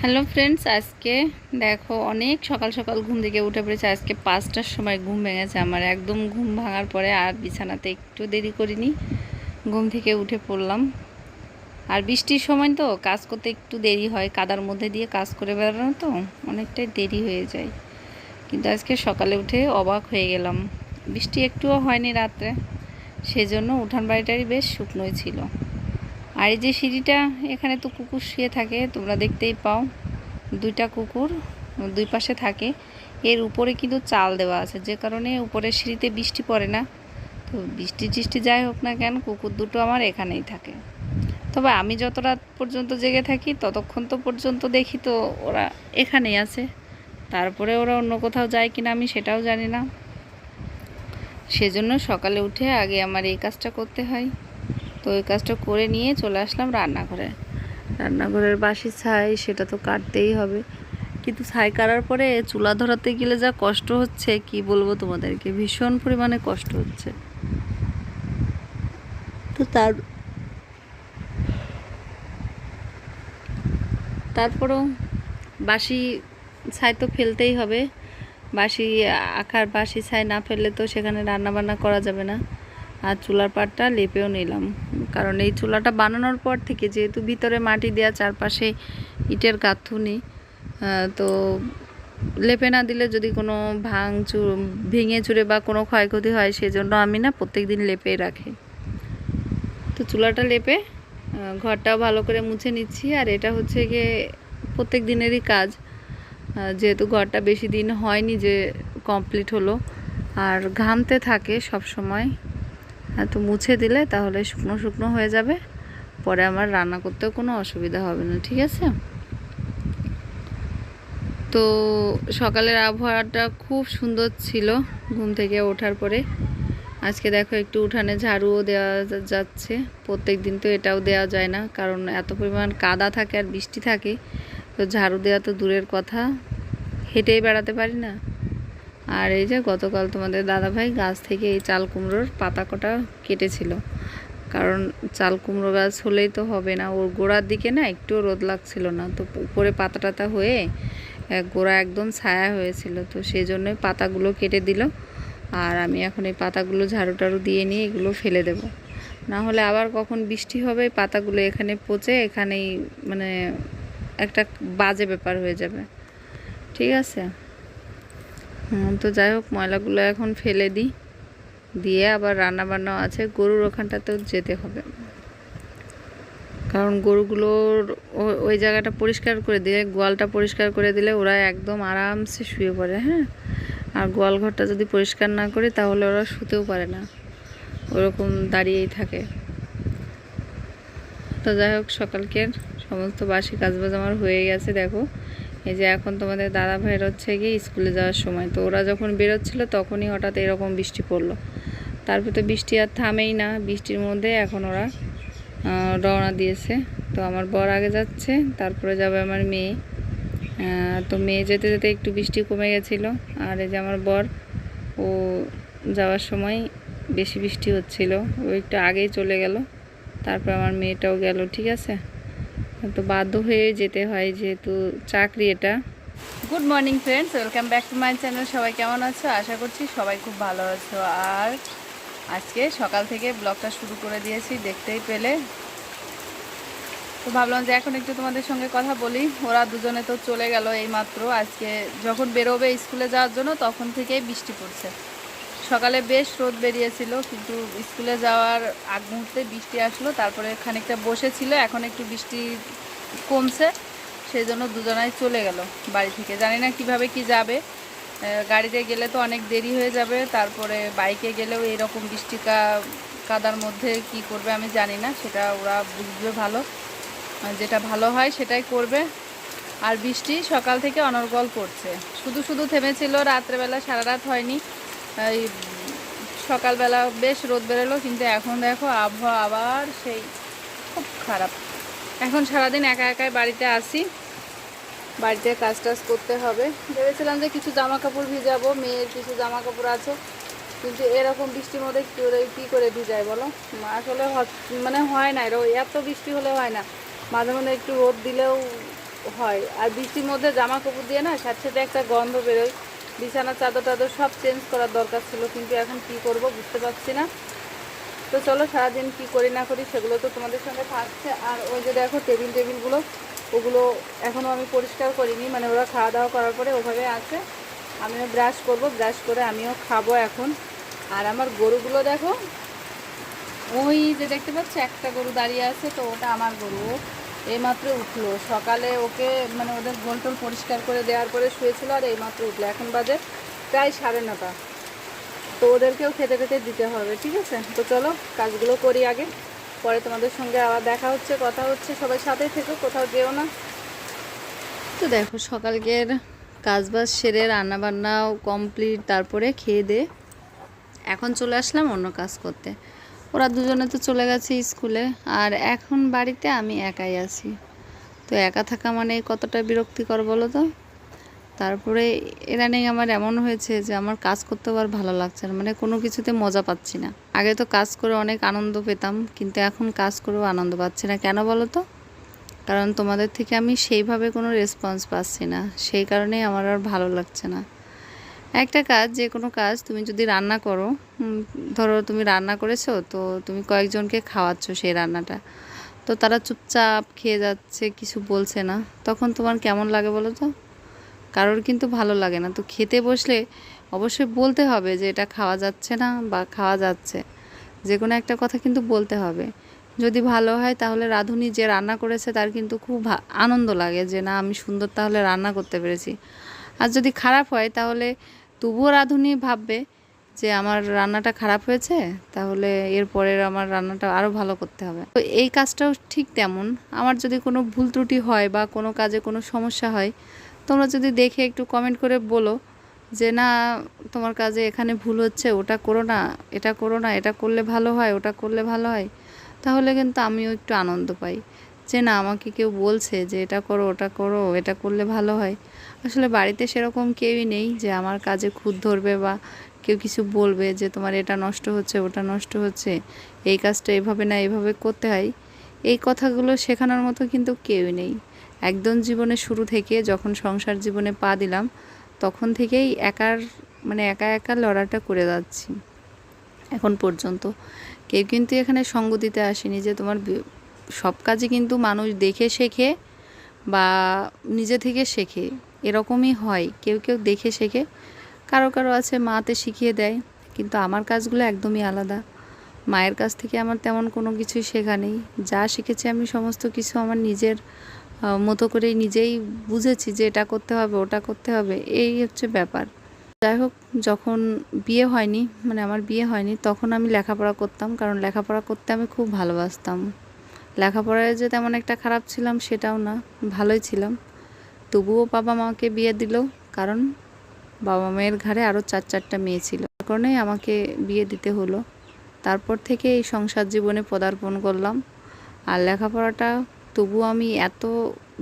Hello friends, আজকে দেখো অনেক সকাল সকাল ঘুম থেকে উঠে পড়েছে। আজকে পাঁচটার সময় ঘুম ভেঙেছে আমার, একদম ঘুম ভাঙার পরে আর বিছানাতে একটু দেরি করিনি, ঘুম থেকে উঠে পড়লাম। আর বৃষ্টির সময় তো কাজ করতে একটু দেরি হয়, কাদার মধ্যে দিয়ে কাজ করে বেড়ানো তো অনেকটাই দেরি হয়ে যায়। কিন্তু আজকে সকালে উঠে অবাক হয়ে গেলাম। বৃষ্টি একটুও হয়নি রাত্রে, সেজন্য উঠান বাড়িটারই বেশ শুকনোই ছিল। আর এই যে সিঁড়িটা, এখানে তো কুকুর শুয়ে থাকে, তোমরা দেখতেই পাও। দুইটা কুকুর দুই পাশে থাকে। এর উপরে কিন্তু চাল দেওয়া আছে, যে কারণে উপরের সিঁড়িতে বৃষ্টি পড়ে না। তো বৃষ্টি টিষ্টি যাই হোক না কেন, কুকুর দুটো আমার এখানেই থাকে। তবে আমি যত রাত পর্যন্ত জেগে থাকি, ততক্ষণ তো পর্যন্ত দেখি তো ওরা এখানেই আছে। তারপরে ওরা অন্য কোথাও যায় কিনা আমি সেটাও জানি না। সেজন্য সকালে উঠে আগে আমার এই কাজটা করতে হয়। তো ওই কাজটা করে নিয়ে চলে আসলাম রান্নাঘরে। রান্নাঘরের বাসি ছাই, সেটা তো কাটতেই হবে। কিন্তু ছাই কাটার পরে চুলা ধরাতে গেলে যা কষ্ট হচ্ছে, কি বলব তোমাদেরকে? ভীষণ পরিমাণে কষ্ট হচ্ছে। তো তার তারপরেও বাসি ছাই তো ফেলতেই হবে। বাসি আখার বাসি ছাই না ফেললে তো সেখানে রান্না বান্না করা যাবে না। আর চুলার পাটটা লেপেও নিলাম। কারণ এই চুলাটা বানানোর পর থেকে যেহেতু ভিতরে মাটি দেওয়া চারপাশে ইটের গাঁথুনি তো লেপে না দিলে যদি কোনো ভাঙ চু, ভেঙে চুরে বা কোনো ক্ষয়ক্ষতি হয় সেজন্য আমি না প্রত্যেক দিন লেপেই রাখি। তো চুলাটা লেপে ঘরটাও ভালো করে মুছে নিচ্ছি আর এটা হচ্ছে গিয়ে প্রত্যেক দিনেরই কাজ যেহেতু ঘরটা বেশি দিন হয়নি যে কমপ্লিট হলো, আর ঘামতে থাকে সব সময় তো মুছে দিলে তাহলে শুকনো শুকনো হয়ে যাবে। পরে আমার রান্না করতেও কোনো অসুবিধা হবে না, ঠিক আছে? তো সকালের আবহাওয়াটা খুব সুন্দর ছিল ঘুম থেকে ওঠার পরে। আজকে দেখো একটু উঠানে ঝাড়ুও দেওয়া যাচ্ছে। প্রত্যেক দিন তো এটাও দেওয়া যায় না, কারণ এত পরিমাণ কাদা থাকে আর বৃষ্টি থাকে। তো ঝাড়ু দেওয়া তো দূরের কথা। হেঁটেই বেড়াতে পারি না। আর এই যে গতকাল তোমাদের দাদাভাই গাছ থেকে এই চাল কুমড়োর পাতা কটা কেটেছিল। কারণ চাল কুমড়ো গাছ হলেই তো হবে না, ওর গোড়ার দিকে না একটুও রোদ লাগছিল না, তো উপরে পাতা টাতা হয়ে গোড়া একদম ছায়া হয়েছিল, তো সেই জন্যই পাতাগুলো কেটে দিল। আর আমি এখন এই পাতাগুলো ঝাড়ু টাড়ু দিয়ে নিয়ে এগুলো ফেলে দেব। না হলে আবার কখন বৃষ্টি হবে পাতাগুলো এখানে পচে এখানেই মানে একটা বাজে ব্যাপার হয়ে যাবে। ঠিক আছে? তো যাই হোক, ময়লাগুলো এখন ফেলে দিই। দিয়ে আবার রান্না বান্নাও আছে। গরুর ওখানটাতেও যেতে হবে। কারণ গরুগুলোর ওই জায়গাটা পরিষ্কার করে দিলে, গোয়ালটা পরিষ্কার করে দিলে ওরা একদম আরামসে শুয়ে পড়ে হ্যাঁ? আর গোয়াল ঘরটা যদি পরিষ্কার না করি, তাহলে ওরা শুতেও পারে না। ওরকম দাঁড়িয়েই থাকে। তো যাই হোক, সকালকের সমস্ত বাসি কাজবাজ আমার হয়ে গেছে, দেখো। এই যে এখন তোমাদের দাদা ভাইয়ের হচ্ছে গিয়ে স্কুলে যাওয়ার সময়। তো ওরা যখন বেরোচ্ছিল তখনই হঠাৎ এরকম বৃষ্টি পড়ল। তারপর তো বৃষ্টি আর থামেই না, বৃষ্টির মধ্যে এখন ওরা রওনা দিয়েছে। তো আমার বর আগে যাচ্ছে, তারপরে যাবে আমার মেয়ে। তো মেয়ে যেতে যেতে একটু বৃষ্টি কমে গেছিল। আর এই যে আমার বর, ও যাওয়ার সময় বেশি বৃষ্টি হচ্ছিল। ও একটু আগেই চলে গেল। তারপর আমার মেয়েটাও গেল, ঠিক আছে? তো বাধ্য হয়ে যেতে হয় যেহেতু চাকরি এটা। Good morning friends welcome back to my channel সবাই কেমন আছো? আশা করছি সবাই খুব ভালো আছো। আর আজকে সকাল থেকে ব্লগটা শুরু করে দিয়েছি, দেখতেই পেলে। তো ভাবলাম যে এখন একটু তোমাদের সঙ্গে কথা বলি। ওরা দুজনে তো চলে গেল এই মাত্র আজকে যখন বেরোবে স্কুলে যাওয়ার জন্য, তখন থেকেই বৃষ্টি পড়ছে। সকালে বেশ রোদ বেরিয়েছিল, কিন্তু স্কুলে যাওয়ার আগ মুহূর্তে বৃষ্টি আসলো, তারপরে খানিকটা বসেছিল, এখন একটু বৃষ্টি কমছে সেই জন্য দুজনাই চলে গেল বাড়ি থেকে। জানি না কীভাবে কি যাবে গাড়িতে গেলে তো অনেক দেরি হয়ে যাবে, তারপরে বাইকে গেলেও এরকম বৃষ্টি কাদার মধ্যে কি করবে আমি জানি না, সেটা ওরা বুঝবে ভালো। যেটা ভালো হয় সেটাই করবে। আর বৃষ্টি সকাল থেকে অনর্গল করছে। শুধু শুধু থেমেছিল, রাত্রেবেলা সারা রাত হয়নি। এই সকালবেলা বেশ রোদ বেরোলো, কিন্তু এখন দেখো আবহাওয়া আবার সেই খুব খারাপ। এখন সারাদিন একা একাই বাড়িতে আসি, বাড়িতে কাজ টাজ করতে হবে। ভেবেছিলাম যে কিছু জামা কাপড় ভিজাবো, মেয়ের কিছু জামা কাপড় আছে, কিন্তু এরকম বৃষ্টির মধ্যে কী করে কী করে ভিজাই বলো? আসলে মানে হয় না এত বৃষ্টি হলে হয় না। মাঝে মাঝে একটু রোদ দিলেও হয়। আর বৃষ্টির মধ্যে জামা কাপড় দিয়ে না সাথে সাথে একটা গন্ধ বেরোয়। বিছানা চাদর টাদর সব চেঞ্জ করার দরকার ছিল, কিন্তু এখন কি করব বুঝতে পারছি না। তো চলো সারাদিন কি করি না করি সেগুলো তো তোমাদের সঙ্গে থাকছে। আর ওই যে দেখো টেবিল টেবিলগুলো, ওগুলো এখনও আমি পরিষ্কার করিনি মানে ওরা খাওয়া দাওয়া করার পরে ওভাবে আছে। আমিও ব্রাশ করব ব্রাশ করে আমিও খাব এখন। আর আমার গরুগুলো দেখো, ওই যে দেখতে পাচ্ছ একটা গরু দাঁড়িয়ে আছে, তো ওটা আমার গরু। এইমাত্র উঠল। সকালে ওকে মানে ওদের গোলটোল পরিষ্কার করে দেওয়ার পরে শুয়েছিল আর এইমাত্র উঠল। এখন বাজে প্রায় সাড়ে নটা। তো ওদেরকেও খেতে খেতে দিতে হবে, ঠিক আছে? তো চলো, কাজগুলো করি আগে। পরে তোমাদের সঙ্গে আবার দেখা হচ্ছে, কথা হচ্ছে। সবাই সাথে থেকো, কোথাও যেও না। তো দেখো, সকালকের কাজবাজ সেরে রান্নাবান্নাও কমপ্লিট, তারপরে খেয়ে দে। এখন চলে আসলাম অন্য কাজ করতে। ওরা দুজনে তো চলে গেছে স্কুলে, আর এখন বাড়িতে আমি একাই আছি। তো একা থাকা মানে কতটা বিরক্তিকর বলো তো? তারপরে ইদানিং আমার এমন হয়েছে যে আমার কাজ করতে আর ভালো লাগছে না মানে কোনো কিছুতে মজা পাচ্ছি না। আগে তো কাজ করে অনেক আনন্দ পেতাম, কিন্তু এখন কাজ করেও আনন্দ পাচ্ছি না। কেন বলো তো? কারণ তোমাদের থেকে আমি সেইভাবে কোনো রেসপন্স পাচ্ছি না, সেই কারণেই আমার আর ভালো লাগছে না। একটা কাজ, যে কোনো কাজ তুমি যদি রান্না করো ধরো তুমি রান্না করেছ, তো তুমি কয়েকজনকে খাওয়াচ্ছ সেই রান্নাটা। তো তারা চুপচাপ খেয়ে যাচ্ছে, কিছু বলছে না। তখন তোমার কেমন লাগে বলো তো? কারোর কিন্তু ভালো লাগে না। তো খেতে বসলে অবশ্যই বলতে হবে যে এটা খাওয়া যাচ্ছে না বা খাওয়া যাচ্ছে। যে কোনো একটা কথা কিন্তু বলতে হবে। যদি ভালো হয় তাহলে রাঁধুনি যে রান্না করেছে তার কিন্তু খুব আনন্দ লাগে যে না, আমি সুন্দর তাহলে রান্না করতে পেরেছি। আর যদি খারাপ হয় তাহলে তবুও রাঁধুনি ভাববে যে আমার রান্নাটা খারাপ হয়েছে, তাহলে এরপরের আমার রান্নাটা আরও ভালো করতে হবে। তো এই কাজটাও ঠিক তেমন। আমার যদি কোনো ভুল ত্রুটি হয় বা কোনো কাজে কোনো সমস্যা হয়, তোমরা যদি দেখে একটু কমেন্ট করে বলো যে, না, তোমার কাজে এখানে ভুল হচ্ছে, ওটা করো না, এটা করো না, এটা করলে ভালো হয়, ওটা করলে ভালো হয়। তাহলে কিন্তু আমিও একটু আনন্দ পাই। যে না, আমাকে কেউ বলছে যে এটা করো, ওটা করো, এটা করলে ভালো হয়। আসলে বাড়িতে সেরকম কেউই নেই যে আমার কাজে খুদ ধরবে বা কেউ কিছু বলবে যে তোমার এটা নষ্ট হচ্ছে, ওটা নষ্ট হচ্ছে। এই কাজটা এভাবে না, এভাবে করতে হয়। এই কথাগুলো শেখানোর মতো কিন্তু কেউই নেই। একদম জীবনে শুরু থেকে যখন সংসার জীবনে পা দিলাম, তখন থেকেই একার মানে একা একা লড়াটা করে যাচ্ছি। এখন পর্যন্ত। কেউ কিন্তু এখানে সঙ্গ দিতে আসেনি যে তোমার সব কাজে কিন্তু মানুষ দেখে শেখে বা নিজে থেকে শেখে। এরকমই হয়। কেউ কেউ দেখে শেখে। কারও কারও আছে মাতে শিখিয়ে দেয়। কিন্তু আমার কাজগুলো একদমই আলাদা। মায়ের কাছ থেকে আমার তেমন কোনো কিছুই শেখা নেই। যা শিখেছি আমি সমস্ত কিছু আমার নিজের মতো করেই নিজেই বুঝেছি যে এটা করতে হবে, ওটা করতে হবে। এই হচ্ছে ব্যাপার। যাই হোক, যখন বিয়ে হয়নি মানে আমার বিয়ে হয়নি, তখন আমি লেখাপড়া করতাম। কারণ লেখাপড়া করতে আমি খুব ভালোবাসতাম। লেখাপড়ায় যে তেমন একটা খারাপ ছিলাম সেটাও না, ভালোই ছিলাম। তবুও বাবা মাকে বিয়ে দিল, কারণ বাবা মায়ের ঘাড়ে আরও চার চারটা মেয়ে ছিল। তার কারণেই আমাকে বিয়ে দিতে হলো। তারপর থেকে এই সংসার জীবনে পদার্পণ করলাম। আর লেখাপড়াটা, তবুও আমি এত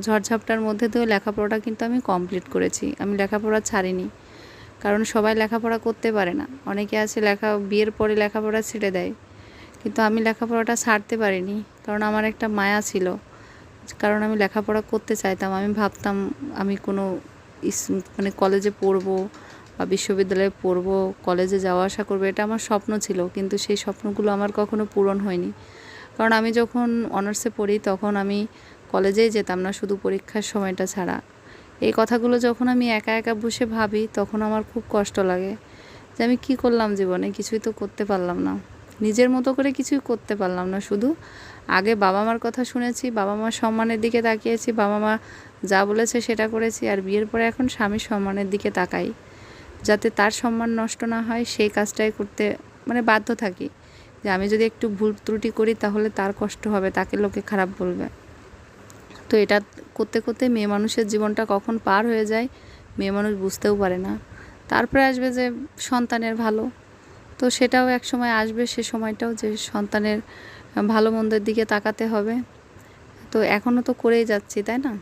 ঝড়ঝাপটার মধ্যে দিয়েও লেখাপড়াটা কিন্তু আমি কমপ্লিট করেছি। আমি লেখাপড়া ছাড়িনি, কারণ সবাই লেখাপড়া করতে পারে না। অনেকে আছে লেখা, বিয়ের পরে লেখাপড়া ছেড়ে দেয়। কিন্তু আমি লেখাপড়াটা ছাড়তে পারিনি। কারণ আমার একটা মায়া ছিল। কারণ আমি লেখাপড়া করতে চাইতাম। আমি ভাবতাম আমি কোনো মানে কলেজে পড়ব বা বিশ্ববিদ্যালয়ে পড়ব, কলেজে যাওয়া আসা করব, এটা আমার স্বপ্ন ছিল। কিন্তু সেই স্বপ্নগুলো আমার কখনো পূরণ হয়নি। কারণ আমি যখন অনার্সে পড়ি, তখন আমি কলেজেই যেতাম না, শুধু পরীক্ষার সময়টা ছাড়া। এই কথাগুলো যখন আমি একা একা বসে ভাবি, তখন আমার খুব কষ্ট লাগে। যে আমি কি করলাম জীবনে? কিছুই তো করতে পারলাম না। নিজের মতো করে কিছুই করতে পারলাম না। শুধু আগে বাবা মার কথা শুনেছি বাবা মার সম্মানের দিকে তাকিয়েছি বাবা মা যা বলেছে সেটা করেছি আর বিয়ের পরে এখন স্বামীর সম্মানের দিকে তাকাই। যাতে তার সম্মান নষ্ট না হয়, সেই কাজটাই করতে মানে বাধ্য থাকি। যে আমি যদি একটু ভুল ত্রুটি করি তাহলে তার কষ্ট হবে, তাকে লোকে খারাপ বলবে। তো এটা করতে করতে মেয়ে মানুষের জীবনটা কখন পার হয়ে যায়, মেয়ে মানুষ বুঝতেও পারে না। তারপরে আসবে যে সন্তানের ভালো। তো সেটাও এক সময় আসবে, সে সময়টাও যে সন্তানের ভালো মন্দের দিকে তাকাতে হবে। তো এখনও তো করেই যাচ্ছি, তাই না?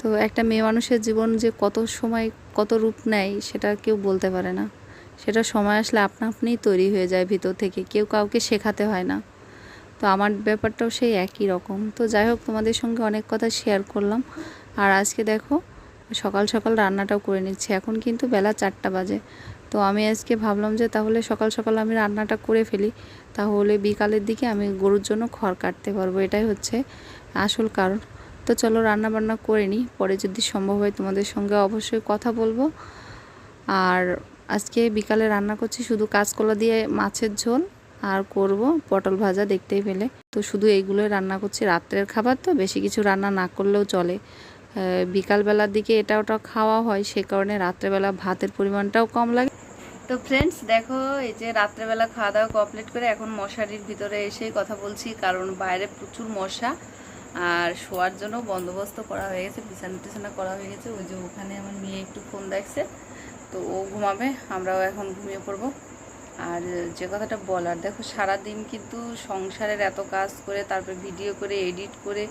তো একটা মেয়ে মানুষের জীবন যে কত সময় কত রূপ নেয়, সেটা কেউ বলতে পারে না। সেটা সময় আসলে আপনা আপনিই তৈরি হয়ে যায় ভিতর থেকে, কেউ কাউকে শেখাতে হয় না। তো আমার ব্যাপারটাও সেই একই রকম। তো যাই হোক, তোমাদের সঙ্গে অনেক কথা শেয়ার করলাম। আর আজকে দেখো, সকাল সকাল রান্নাটাও করে নিচ্ছি। এখন কিন্তু বেলা চারটা বাজে। তো আমি আজকে ভাবলাম যে তাহলে সকাল সকাল আমি রান্নাটা করে ফেলি। তাহলে বিকালের দিকে আমি গরুর জন্য খড় কাটতে পারব, এটাই হচ্ছে আসল কারণ। তো চলো রান্না বান্না করে নিই, পরে যদি সম্ভব হয় তোমাদের সঙ্গে অবশ্যই কথা বলব। আর আজকে বিকালে রান্না করছি শুধু কাঁচকলা দিয়ে মাছের ঝোল আর করব পটল ভাজা দেখতেই পেলে। তো শুধু এইগুলোই রান্না করছি, রাত্রের খাবার তো বেশি কিছু রান্না না করলেও চলে। বিকালবেলার দিকে এটা ওটা খাওয়া হয়, সে কারণে রাত্রেবেলা ভাতের পরিমাণটাও কম লাগে। তো ফ্রেন্ডস দেখো, এই যে রাত্রেবেলা খাওয়া দাওয়া কমপ্লিট করে এখন মশারির ভিতরে এসেই কথা বলছি, কারণ বাইরে প্রচুর মশা, আর শোয়ার জন্য বন্দোবস্ত করা হয়ে গেছে, বিছানা টিছানা করা হয়ে গেছে, ওই যে ওখানে আমার মেয়ে একটু ফোন দেখছে, তো ও ঘুমাবে, আমরাও এখন ঘুমিয়ে পড়ব। আর যে কথাটা বলার, দেখো, সারাদিন কিন্তু সংসারের এত কাজ করে, তারপরে ভিডিও করে এডিট করে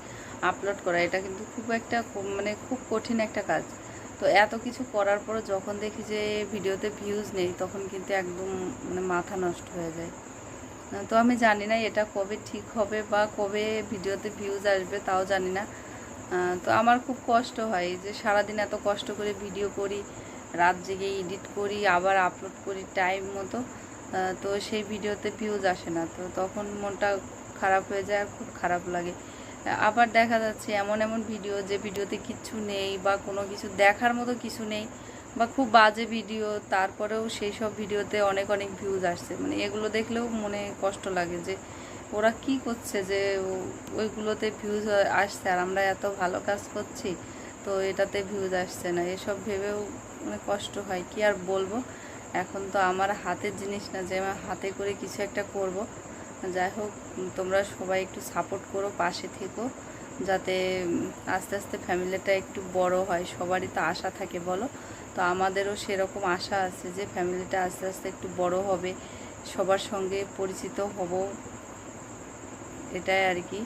আপলোড করা, এটা কিন্তু খুব একটা মানে খুব কঠিন একটা কাজ। তো এত কিছু করার পর যখন দেখি যে ভিডিওতে ভিউজ নেই, তখন কিন্তু একদম মানে মাথা নষ্ট হয়ে যায়। তো আমি জানি না এটা কবে ঠিক হবে বা কবে ভিডিওতে ভিউজ আসবে তাও জানি না। তো আমার খুব কষ্ট হয় যে সারাদিন এত কষ্ট করে ভিডিও করি, রাত জেগে এডিট করি, আবার আপলোড করি টাইম মতো। তো সেই ভিডিওতে ভিউজ আসে না। তো তখন মনটা খারাপ হয়ে যায় আর খুব খারাপ লাগে। আবার দেখা যাচ্ছে এমন এমন ভিডিও যে ভিডিওতে কিচ্ছু নেই বা কোনো কিছু দেখার মতো কিছু নেই বা খুব বাজে ভিডিও তারপরেও সেই সব ভিডিওতে অনেক অনেক ভিউজ আসছে। মানে এগুলো দেখলেও মনে কষ্ট লাগে যে ওরা কি করছে যে ওইগুলোতে ভিউজ আসছে আর আমরা এত ভালো কাজ করছি, তো এটাতে ভিউজ আসছে না। এসব ভেবেও মানে কষ্ট হয়, কি আর বলব? এখন তো আমার হাতের জিনিস না যে আমার হাতে করে কিছু একটা করব। যাই হোক, তোমরা সবাই একটু সাপোর্ট করো, পাশে থেকো, যাতে, আস্তে আস্তে ফ্যামিলিটা একটু বড় হয়, সবারই তো আশা থাকে, বলো? তো আমাদেরও সেরকম আশা আছে যে ফ্যামিলিটা আস্তে আস্তে একটু বড় হবে, সবার সঙ্গে পরিচিত হব, এটাই আর কি।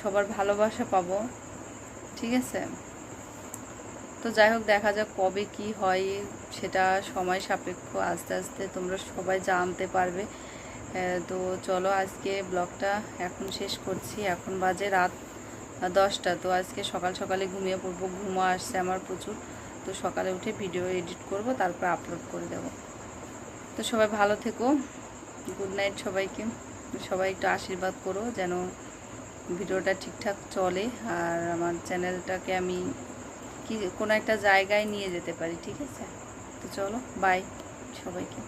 সবার ভালোবাসা পাবো, ঠিক আছে? তো যাই হোক, দেখা যাক কবে কি হয়, সেটা সময় সাপেক্ষ, আস্তে আস্তে তোমরা সবাই জানতে পারবে। তো চলো আজকে ব্লগটা এখন শেষ করছি। এখন বাজে রাত দশটা, তো আজকে সকাল সকালে ঘুমিয়ে পড়ব। ঘুমো আসছে আমার প্রচুর। তো সকালে উঠে ভিডিও এডিট করব, তারপর আপলোড করে দেব। তো সবাই ভালো থেকো। গুড নাইট সবাইকে। সবাই একটু আশীর্বাদ করো যেন ভিডিওটা ঠিকঠাক চলে। আর আমার চ্যানেলটাকে আমি কি কোনো একটা জায়গায় নিয়ে যেতে পারি, ঠিক আছে? তো চলো বাই সবাইকে।